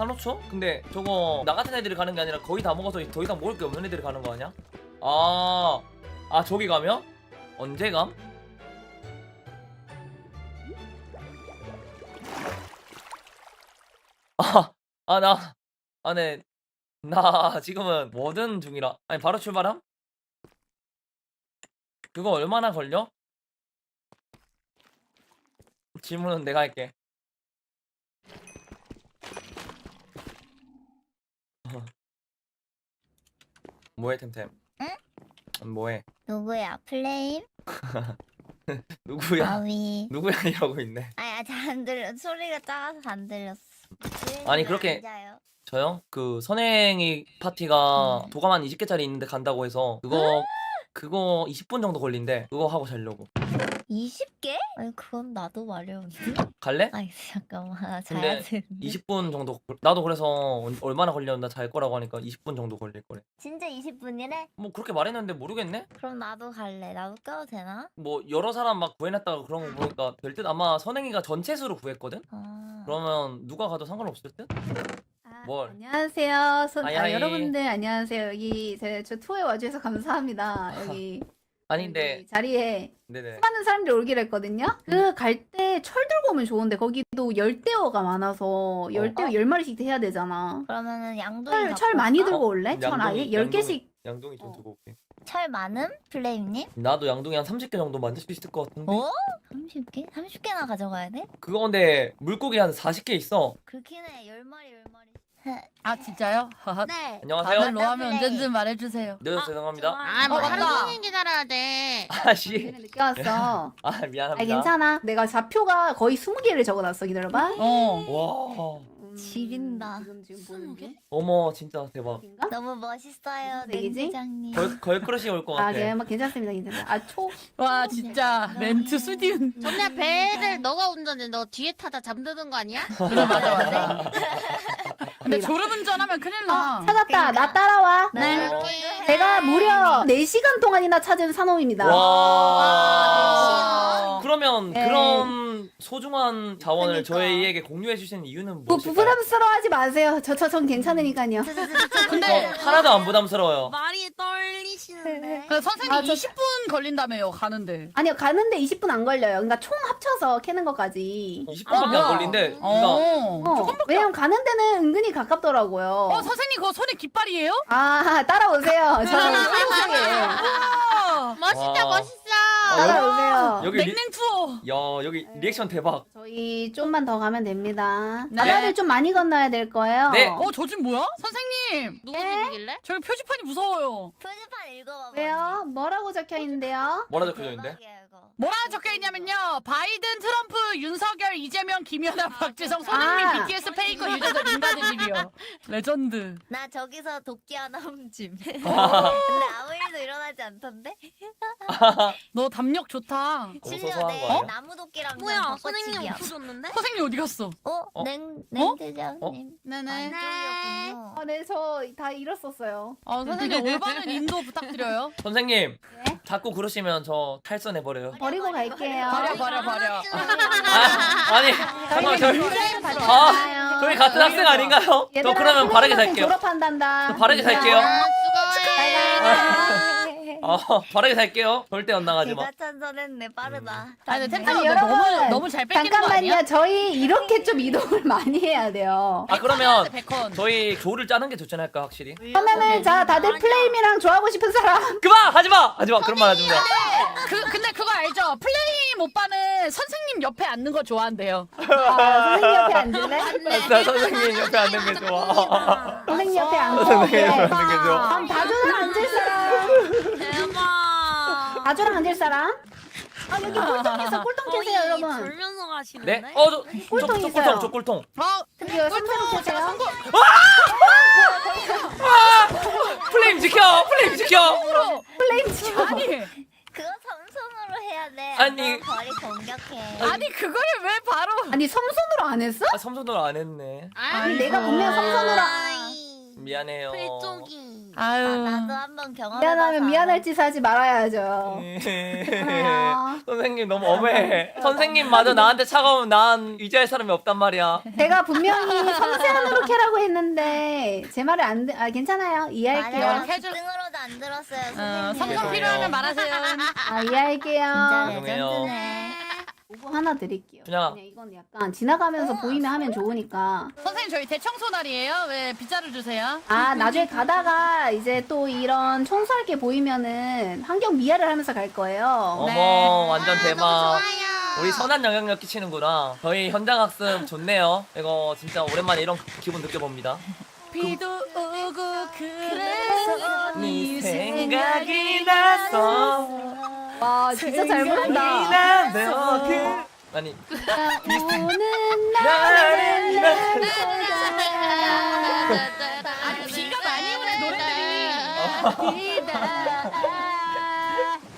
산호초? 근데 저거 나 같은 애들이 가는 게 아니라 거의 다 먹어서 더 이상 먹을 게 없는 애들이 가는 거 아니야? 아, 아 저기 가면? 언제 감? 아, 아, 나, 아, 네. 나 지금은 워든 중이라. 아니, 바로 출발함? 그거 얼마나 걸려? 질문은 내가 할게. 뭐해, 템템? 응? 뭐해? 누구야? 플레임? 누구야? 아위. 누구야 이러고 있네. 아니 아직 안 들려. 소리가 작아서 안 들렸어. 아니, 그렇게- 앉아요. 저요? 그 선행이 파티가 음. 도감 한 20개짜리 있는데 간다고 해서 그거 그거 20분 정도 걸린대. 그거 하고 자려고. 20개? 아니 그건 나도 마려운데. 갈래? 아니 잠깐만 근데 자야 되는데. 20분 정도 걸- 나도 그래서 얼- 얼마나 걸렸나 잘 거라고 하니까 20분 정도 걸릴 거래. 진짜 20분이래? 뭐 그렇게 말했는데 모르겠네. 그럼 나도 갈래. 나도 껴도 되나? 뭐 여러 사람 막 구해놨다가 그런 거 보니까 될 듯 아마 선행이가 전체 수로 구했거든. 아. 그러면 누가 가도 상관없을 듯? 아, 뭘? 안녕하세요. 손, 아이, 아, 아이. 여러분들 안녕하세요. 여기 제, 저 투어에 와주셔서 감사합니다. 여기 아닌데 여기 자리에 네네. 수많은 사람들이 오기로 했거든요. 그 갈 때 철 들고 오면 좋은데 거기도 열대어가 많아서 열대어 어? 열 마리씩 해야 되잖아. 그러면은 양동이 철, 갖고 철 많이 올까? 들고 올래? 철 양동이, 아예 열 양동이. 개씩. 양동이 좀 어. 두고 올게. 철 많음? 플레임님? 나도 양동이 한 30개 정도 만들 수 있을 것 같은데. 어? 30개? 30개나 가져가야 돼? 그거 근데 물고기 한 40개 있어. 그렇긴 해. 10마리 10마리. 아 진짜요? 네. 안녕하세요. 다들 로하면 플레이. 언제든 말해주세요. 네, 죄송합니다. 아, 어, 뭐 맞다. 하루 종일 기다려야 돼. 아씨. 얘는 늦게 왔어. 아 아 미안합니다. 괜찮아. 내가 좌표가 거의 20개를 적어놨어. 기다려봐. 어. 와. 음, 지린다. 지금 지금 보는 게? 어머 진짜 대박. 인가? 너무 멋있어요, 무슨 얘기지? 냉대장님. 걸 걸크러시 올것 아, 같아. 네, 뭐 괜찮습니다, 괜찮아. 아, 초. 와 진짜 멘트 수디운. 전에 배를 너가 운전해. 너 뒤에 타다 잠드는 거 아니야? 맞아 맞아. 근데 졸음운전하면 큰일 나. 아, 찾았다. 나 따라와. 네. 어. 제가 무려 4시간 동안이나 찾은 산호입니다. 와. 그러면 네. 그런 소중한 자원을 그러니까. 저희에게 공유해 주시는 이유는 부, 무엇일까요? 부담스러워하지 마세요. 저, 저, 전 괜찮으니까요. 근데 하나도 안 부담스러워요. 말이 떨리시는데. 그 선생님 아, 저- 20분 걸린다며요 가는데. 아니요, 가는데 20분 안 걸려요. 그러니까 총 합쳐서 캐는 것까지. 20분밖에 아. 안 걸린대. 그러니까 어. 어, 왜냐면 가는 데는 은근히 가깝더라고요. 어 선생님 그거 손에 깃발이에요? 아, 따라오세요. 저는 한국이에요. 아, 멋있다, 와. 멋있어. 따라오세요. 여기 리, 냉랭 투어. 야 여기 리액션 대박. 저희 좀만 더 가면 됩니다. 네. 바다를 좀 많이 건너야 될 거예요. 네. 어 저 집 뭐야? 선생님 누구 네? 집이길래? 저기 표지판이 무서워요. 표지판 읽어봐. 왜요? 뭐라고 적혀 있는데요? 뭐라 적혀져 있는데? 뭐라 적혀 있냐면요. 바이든, 트럼프, 윤석열, 이재명, 김연아, 박지성, 손흥민, 아. BTS 페이커 유저들 인가들 집이요. 레전드. 나 저기서 도끼 하나 훔침. 근데 아, 아무 일도 일어나지 않던데? 너 담력 좋다. 너무 실려 소소한 내거 아니야? 나무 도끼랑 뭐야, 선생님 야 없어졌는데? 선생님 어디 갔어? 어? 어? 냉 냉대장님. 네네. 안쪽이었군요. 아, 네, 저 다 잃었었어요. 어, 선생님 올바른 인도 부탁드려요. 선생님 네? 자꾸 그러시면 저 탈선해 버려요. 버리고 갈게요. 버려, 버려, 버려. 아, 아니 잠깐만 저희 아. 저희 같은 학생 아닌가요? 저 얘들아, 그러면 바르게 살게요. 졸업한단다. 저 바르게 살게요. 아, 수고해. 어 바르게 살게요. 절대 안 나가지 마. 제가 찬선했네 빠르다. 아니, 근데 네. 템템아 아니, 너 너무, 여러분, 너무 잘 뺏긴 거 잠깐만요. 아니야? 저희 이렇게 좀 이동을 많이 해야 돼요. 아 그러면 백헌. 저희 조를 짜는 게 좋지 않을까 확실히. 그러면은 자 다들 플레임이랑 좋아하고 싶은 사람 그만 하지 마 하지 마 그런 말 하지 마. 그, 근데 그거 알죠? 플레임 오빠는 선생님 옆에 앉는 거 좋아한대요. 아, 선생님 옆에 앉을래? 나 선생님 옆에 앉는 게 좋아. 선생님 옆에 앉고 선생님 옆에 앉는 게 좋아. 그럼 다주랑 앉을 사람 다주랑 앉을 사람 아 여기 꿀통 있어 꿀통 캐세요 여러분 졸면서 가시는데? 네? 어저 꿀통 저 있어요. 꿀통 저 꿀통. 아, 이거 삼삼 캐세요 플레임 지켜 플레임 지켜. 플레임 지켜 아니, 그거 삼손으로 해야 돼. 아니. 아니 거리 공격해. 아니 그걸 왜 바로? 아니 섬손으로 안 했어? 아, 삼성도를 안 했네. 아니 내가 분명 섬손으로 아이. 미안해요. 필쪽이. 아, 아유. 나도 한번 경험해봐서 미안하면 미안할. 짓 하지 말아야죠. 아, 선생님 너무 엄해. 선생님마저 나한테 차가우면 난 의지할 사람이 없단 말이야. 제가 분명히 섬세한으로 캐라고 했는데 제 말을 안 듣, 아 괜찮아요. 이해할게요. 맞아요. 해줄- 등으로도 안 들었어요 어, 선생님 성공 죄송해요. 필요하면 말하세요. 아 이해할게요. 진짜 죄송해요. 레전드네 오버 하나 드릴게요. 그냥- 그냥 이건 약간 지나가면서 보이면 하면 좋으니까. 선생님 저희 대청소 날이에요. 왜 빗자루 주세요? 아 나중에 가다가 이제 또 이런 청소할 게 보이면은 환경 미화를 하면서 갈 거예요. 어머 네. 완전 아, 대박. 우리 선한 영향력 끼치는구나. 저희 현장 학습 좋네요. 이거 진짜 오랜만에 이런 기분 느껴봅니다. 비도 오고 그래서 네 생각이 나서 와 진짜 잘 부른다. 아니 오는 나를 아, 비가 많이 오네 노래들이.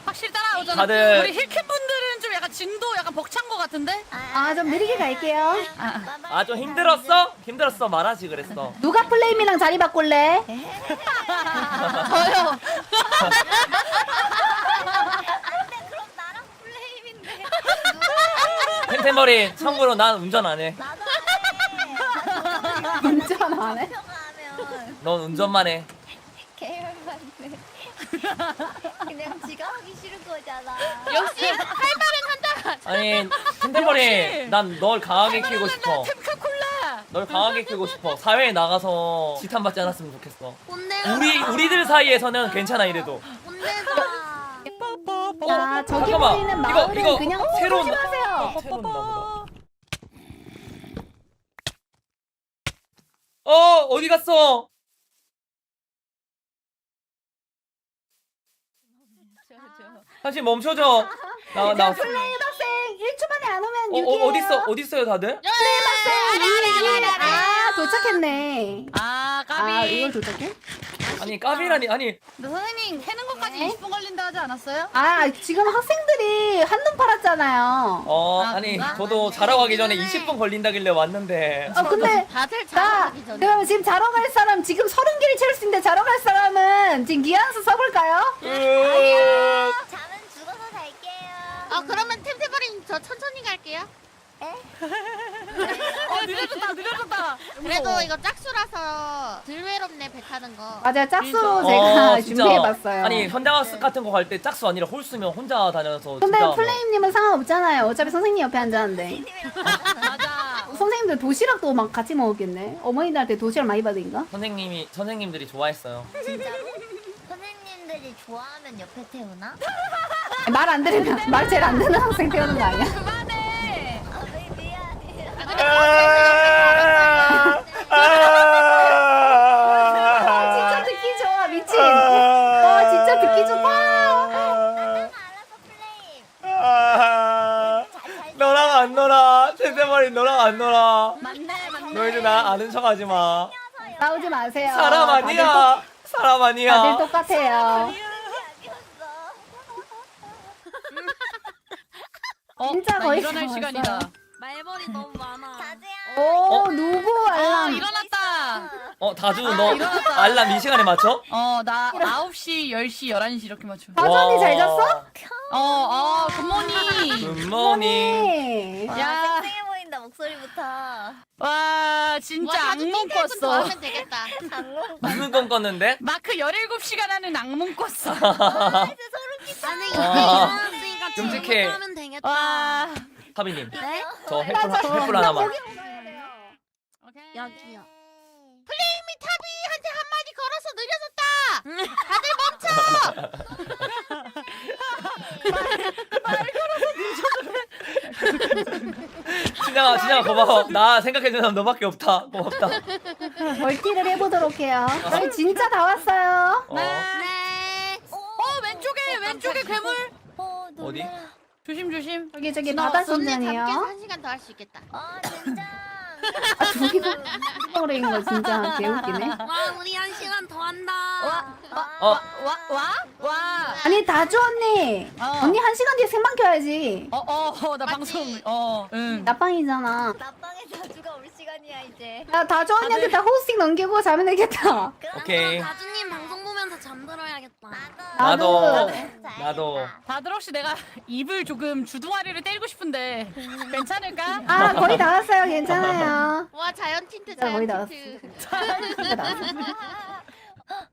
확실히 따라오잖아. 다들- 우리 힐캠 분들은 좀 약간 진도 약간 벅찬 것 같은데? 아좀 느리게 갈게요. 아 좀 힘들었어? 힘들었어 말하지 그랬어. 누가 플레임이랑 자리 바꿀래? 저요. 그럼 나랑 플레임인데 템템 머리 참고로 난 운전 안 해. 나도 안 해 운전 안 해? 넌 운전만 해. 그냥 지가 하기 싫은 거잖아 역시 할 말은 한다. 아니 템템머리 난 널 강하게 키우고 싶어. 널 강하게 키우고 싶어. 사회에 나가서 지탄받지 않았으면 좋겠어. 우리 우리들 사이에서는 괜찮아 이래도. 자 저기 잠깐만. 보이는 이거- 마을은 이거 그냥 어, 새로운- 나무다. 어 어디 갔어? 다시 멈춰줘. 나. 어, 플레임 학생 1초 만에 안 오면 어, 유기해요. 어디 있어 어디 있어요 다들? 아 도착했네. 아아 까비. 이걸 도착해? 아니 까비라니 아니 근데 선생님 해는 것까지 네. 20분 걸린다 하지 않았어요? 아 지금 학생들이 한눈 팔았잖아요. 어 아, 아니 그런가? 저도 자러 가기 전에 20분 걸린다길래 왔는데 어 근데 다들 나 잘하기 전에. 그러면 지금 자러 갈 사람 지금 서른 개를 채울 수 있는데 자러 갈 사람은 지금 기한수 써볼까요? 으, 잠은 죽어서 살게요 아 그러면 템템버린 저 천천히 갈게요. 어 느려졌다 느려졌다. 그래도 이거 짝수라서 덜 외롭네 배 타는 거. 맞아요 짝수로 어, 제가 진짜. 준비해봤어요. 아니 현장학습 같은 거 갈 때 짝수 아니라 홀수면 혼자 다녀서 근데 진짜 뭐 플레임님은 상관없잖아요. 어차피 선생님 옆에 앉았는데. 맞아. 선생님들 도시락도 막 같이 먹었겠네. 어머니들한테 도시락 많이 받으니까. 선생님이 선생님들이 좋아했어요. 진짜로? 선생님들이 좋아하면 옆에 태우나? 말 안 들으면 말 제일 안 듣는 학생 태우는 거 아니야? 그만해. 아, 아, 진짜 듣기 좋아 미친. 와 진짜 듣기 좋다. 알아서 플레임 잘잘 너랑 안 놀아. 너랑 안. 너 이제 나 아는 척하지 마. 싸우지 마세요. 사람 다들 똑- 아니야. 사람 다들 아니야. 똑같아요. 아니었어 어, 진짜 나 거의 일어날 다 시간이다. 왔어요. 말머리 너무 많아. 자제야 오 누구 아 알람? 일어났다. 어 다주 너 알람 이 시간에 맞춰? 어나 9시 10시 11시 이렇게 맞춰. 다주 언니 잘 잤어? 어 어 굿모닝. 굿모닝. 네. 와 야. 보인다 목소리부터 와 진짜 악몽 꿨어. 하면 되겠다. 장롱 무슨 꿈 꿨는데? 마크 17시간 하는 악몽 꿨어. 아 이제 소름 끼쳐 아. 끔찍해. 지금부터 하면 되겠다. 와. 타비님 네? 저 횃불 하- 횃불 하나만. 오케이. 여기요. 플레이미 타비한테 한마디 걸어서 늦어졌다. 다들 멈춰. 진영아 진영아 고마워. 나 생각해주는 사람 너밖에 없다. 고맙다. 멀티를 해보도록 해요. 저희 진짜 다 왔어요. 어. 네. 어 왼쪽에 왼쪽에 괴물. 어 어디? 놀래라. 조심 조심. 저기 저기 너 바다. 잠깐 한 시간 더 할 수 있겠다. 아 진짜 아 저기도 노래인 거 진짜 개웃기네. 와 우리 한 시간 더 한다. 어. 와 와? 와. 아니 다주 언니, 어. 언니 한 시간 뒤에 생방 켜야지. 어어 나 맞지? 방송 어 응. 나빵이잖아. 나방에 자주가 올 시간이야 이제 야 다주 언니한테 다 호스팅 넘기고 자면 되겠다. 그럼 오케이. 다주님 방송 나도. 다행이다. 나도. 다들 혹시 내가 입을 조금 주둥아리를 때리고 싶은데 괜찮을까? 아 거의 다 왔어요. 괜찮아요. 와 자연 틴트 진짜 자연 다 틴트. 거의 다 왔어요.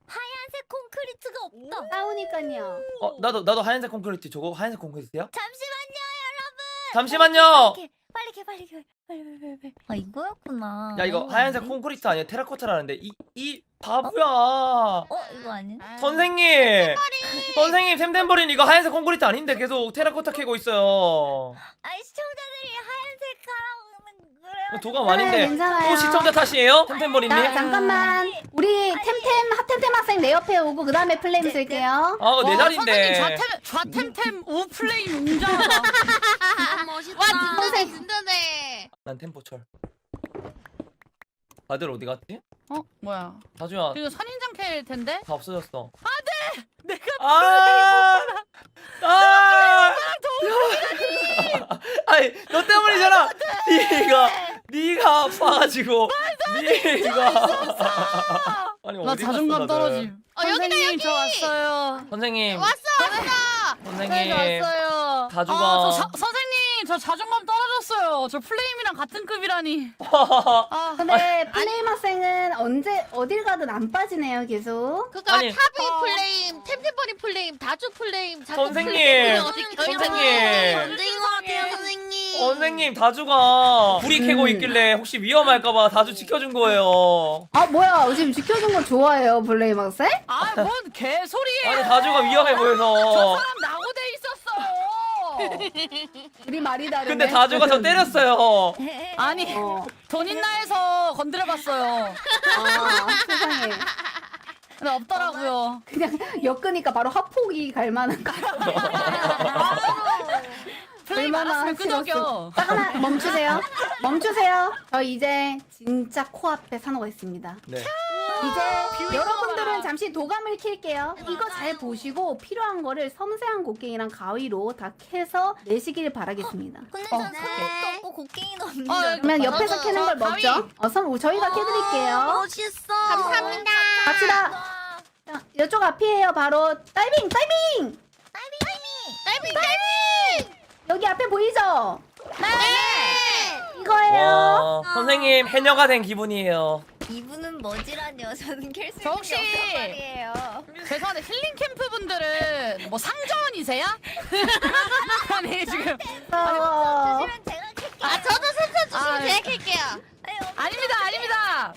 하얀색 콘크리트가 없다. 싸우니까요. 어 나도 나도 하얀색 콘크리트 저거 하얀색 콘크리트야? 잠시만요, 잠시만요. 여러분. 빨리 개, 빨리 개, 빨리 빨 아 이거였구나. 야 이거 이거 하얀색? 콘크리트 아니야 테라코타라는데 이 이 바보야. 어 이거 아니야? 선생님. 선생님 템템버린 이거 하얀색 콘크리트 아닌데 계속 테라코타 캐고 있어요. 아이 시청자들이 하얀색 그래요. 도감 네, 아닌데 괜찮아요. 또 시청자 탓이에요? 템템버린님? 자 잠깐만. 우리 템템 핫템템 학생 내 옆에 오고 그 다음에 플레임 네, 쓸게요. 아내 와, 자리인데. 선생님 좌템, 좌템템 우플레임 웅장하다. 아, 멋있다. 와, 든든해. 난 템포철. 다들 어디 갔지? 어? 뭐야? 다주야 그리고 선인장 캘 텐데? 다 없어졌어. 내가 아! 아! 아니 너 때문이잖아. 네가 네가 아파가지고 네가 아니 나 어디 자존감 다들? 떨어짐. 어, 여기다, 선생님 저 왔어요. 선생님 왔어 왔어. 선생님 네, 왔어요. 다 죽어. 아, 저 자, 선생님 저 자존감 떨어 졌어요. 저 플레임이랑 같은 급이라니. 아, 근데 플레임 학생은 언제 어딜 가든 안 빠지네요 계속. 그니까 아니. 탑이 어. 플레임, 템템버린 플레임, 다주 플레임, 자꾸 선생님. 플레임 어디 선생님. 언제인 것 같아요 선생님. 선생님 다주가 불이 캐고 음. 있길래 혹시 위험할까봐 다주 지켜준 거예요. 아 뭐야 지금 지켜준 거 좋아해요 플레임 학생? 아, 뭔 개소리예요. 아니 다주가 위험해 저 보여서. 사람 나고돼 있었어요. 우리 말이 다르네. 근데 다주가 저 때렸어요. 아니, 어. 돈 있나 해서 건드려봤어요. 아, 세상에. 근데 없더라고요. 그냥 엮으니까 바로 합폭이 갈 만한 거. 얼마나. 끄덕여. 잠깐만 멈추세요. 멈추세요. 저 이제 진짜 코앞에 산호가 있습니다. 네. 이제 여러분들은 잠시 도감을 킬게요. 이거 잘 보시고 필요한 거를 섬세한 곡괭이랑 가위로 다 캐서 내시길 바라겠습니다. 근데 어. 전 손목도 없고 곡괭이도 없는데. 어, 그러면 옆에서 맞아. 캐는 걸저 먹죠. 가위. 어, 섬 저희가 캐드릴게요. 멋있어. 감사합니다. 갑시다. 자, 이쪽 앞이에요. 바로 다이빙, 다이빙. 다이빙 다이빙. 여기 앞에 보이죠? 네. 이거예요. 와, 선생님 해녀가 된 기분이에요. 이분은 뭐지라뇨? 저는 캘수 저 있는 혹시- 게 없단 말이에요. 죄송한데 힐링 캠프 분들은 뭐 상전이세요? 아니 지금 어, 주시면 제가 캘게요. 아 저도 선전 주시면 아, 제가 캘게요. 아니, 아닙니다 아닙니다.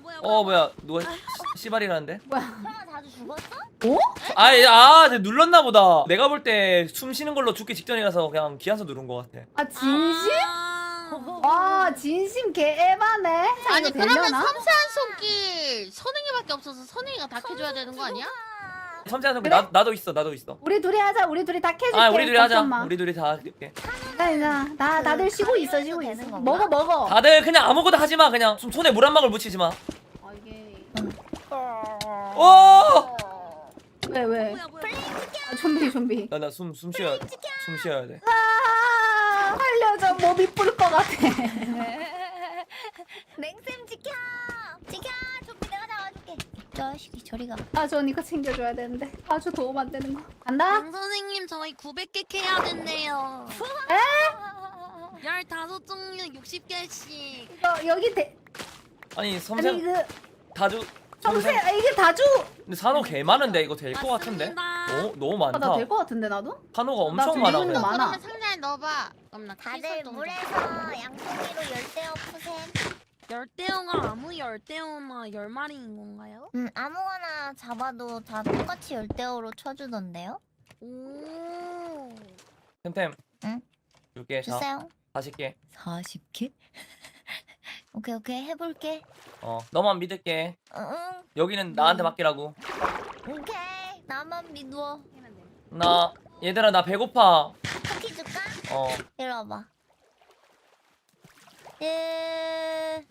뭐야 어 뭐야 누가 시- 씨발이라는데? 뭐야? 설마 자주 죽었어? 오? 아아 아, 내가 눌렀나 보다. 내가 볼 때 숨 쉬는 걸로 죽기 직전이라서 그냥 기한서 누른 것 같아. 아 진심? 아. 와 진심 개 에바네. 자, 아니 그러면? 섬세한 손길 선행이밖에 없어서 선행이가 다 캐줘야 되는 거 아니야? 섬세한 손길 그래? 나 나도 있어 나도 있어. 우리 둘이 하자. 우리 둘이 다 캐줄게. 아 우리 둘이 하자. 마. 우리 둘이 다 할게. 나, 나, 나 다들 그 쉬고 있어, 쉬고 있어. 되는 건가? 먹어, 먹어. 다들 그냥 아무것도 하지 마. 그냥 손- 손에 물 한 방울 묻히지 마. 아, 이게 오! 왜 왜? 뭐야 뭐야 아, 좀비 좀비. 나나 숨 숨 쉬어야 돼. 숨 쉬어야 돼. 아. 몸이 뿔 것 같아. 맹쌤 지켜! 지켜! 좀비 내가 잡아줄게. 이 자식이 저리 가. 아, 전 이거 챙겨줘야 되는데. 아주 도움 안 되는 거. 간다. 양 선생님 저희 900개 캐야 된대요. 에? 15종류 60개씩. 이거 여기 대. 아니 아니 섬세 그 다주 섬세 아, 이게 다주. 근데 산호 개 많은데 이거 될 것 같은데? 맞습니다. 너무 너무 아, 많다. 나될 것 같은데 나도? 산호가 나 엄청 지금 많아. 있는 그냥. 거 많아. 그러면 상자 에 넣어봐. 그럼 나 다들 다들 물에 물에서 양손으로 열대어 푸셈. 열대어가 아무 열대어나 열 마리인 건가요? 음, 아무거나 잡아도 다 똑같이 열대어로 쳐주던데요? 오. 템템. 응? 줄게. 자, 주세요. 40개. 40개? 오케이, 오케이. 해볼게. 어, 너만 믿을게. 응, 여기는 나한테 맡기라고. 오케이. 나만 믿어. 나 얘들아 나 배고파. 어. 이리 와봐. 예.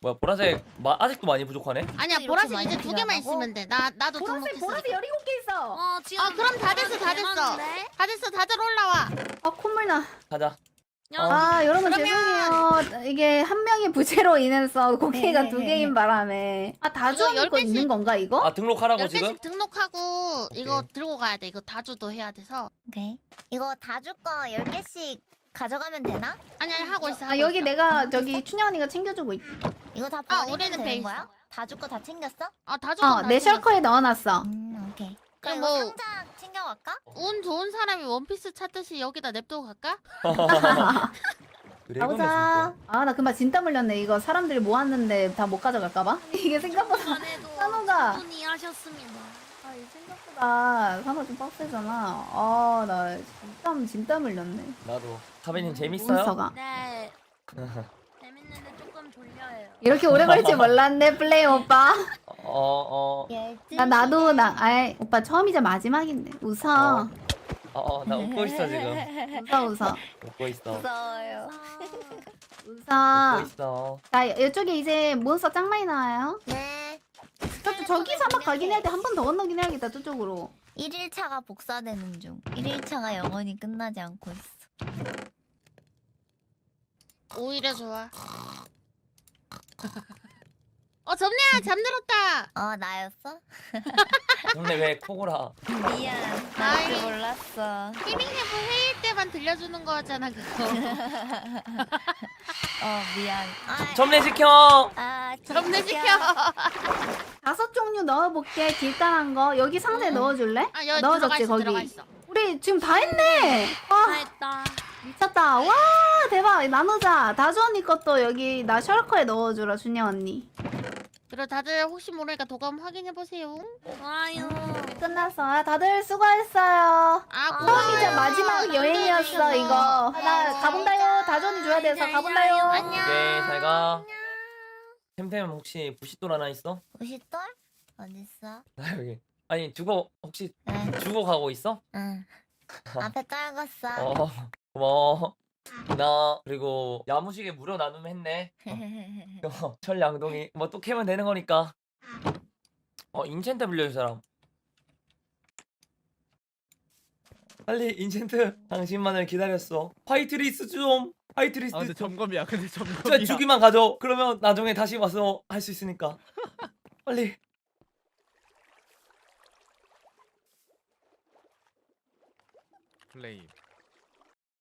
뭐야 보라색 마, 아직도 많이 부족하네? 아니야 이렇게 보라색 많이 이제 두 개만 필요하다고? 있으면 돼. 나 나도 보라색 등록했어. 보라색 17개 있어. 어 지금 아 그럼 다 됐어 다 됐어 다 됐어 다들 올라와. 아 콧물 나. 가자. 야, 아 여러분 그러면- 죄송해요 이게 한 명의 부재로 인해서 곡괭이가 두 개인 바람에 아 다주 이거 거열 개씩- 있는 건가 이거? 아 등록하라고 10개씩 지금? 등록하고 이거 오케이. 들고 가야 돼. 이거 다주도 해야 돼서. 오케이. 이거 다 줄 거 10개씩 가져가면 되나? 아니 아니 하고 있어. 하고 아 여기 있어. 내가 저기 춘영 언니가 챙겨주고 있. 이거 다 아, 버리면 우리는 되는 돼 거야? 있어. 다줄 거 다 챙겼어? 아 다주. 어내 셜커에 넣어놨어. 음, 오케이. 그럼 그럼 이거 뭐- 상자 갈까? 운 좋은 사람이 원피스 찾듯이 여기다 냅두고 갈까? 그래 가보자. 아 나 그만 진땀 흘렸네 이거 사람들이 모았는데 다 못 가져갈까봐? 이게 생각보다 안에도 산호가. 분이 하셨습니다. 아, 이거 생각보다 산호 좀 빡세잖아. 아 나 진땀 진땀 흘렸네. 나도 가베님 재밌어요? 몬스터가 네. 재밌는데 조금 졸려요. 이렇게 오래 걸릴 줄 몰랐네 플레이 오빠. 어어어나 나 나도 나 아이 오빠 처음이자 마지막인데 웃어 어. 어, 나 웃고 있어 지금 웃어 웃어 웃고 있어 무서워요. 웃어. 웃고 있어 나 이쪽에 이제 몬스터 짱 많이 나와요. 네. 저쪽 저기 사막 가긴 해야 돼. 한 번 더 건너긴 해야겠다 저쪽으로. 1일차가 복사되는 중. 1일차가 영원히 끝나지 않고 있어. 오히려 좋아. 어 점례야 잠들었다. 어, 나였어? 근데 왜 코고라 미안. 아이. 나도 몰랐어. 히밍해프 회의 때만 들려주는 거잖아 그거. 어, 미안. 아, 점례 지켜 아, 점례 지켜. 다섯 종류 넣어볼게. 길단한 거 여기 상자에 넣어줄래? 아 여기 들어가 넣어줬지 있어 들어가 거기. 있어. 우리 지금 다 했네. 다아 했다. 미쳤다. 와 대박. 나누자. 다주 언니 것도 여기 나 셜커에 넣어주라 준영 언니. 그리고 다들 혹시 모르니까 도감 확인해 보세요. 좋아요. 끝났어. 아, 다들 수고했어요. 아 처음이자 고마워요. 마지막 여행이었어 이거. 아, 나 가본다요. 언니 줘야 돼서 가본다요. 안녕. 오케이 잘 가 템템 혹시 부싯돌 하나 있어? 우시돌? 어딨어? 나 여기 아니 주고 혹시 응. 주고 가고 있어? 응. 앞에 떨궜어. 어 고마워 나 그리고 야무지게 무료 나눔 했네. 어, 철 양동이. 뭐 또 캐면 되는 거니까. 어 인챈트 빌려줄 사람. 빨리 인챈트 당신만을 기다렸어. 화이트리스 좀. 화이트리스. 아 근데 좀 점검이야. 근데 점검이야. 주기만 가져. 그러면 나중에 다시 와서 할 수 있으니까. 빨리. 플레임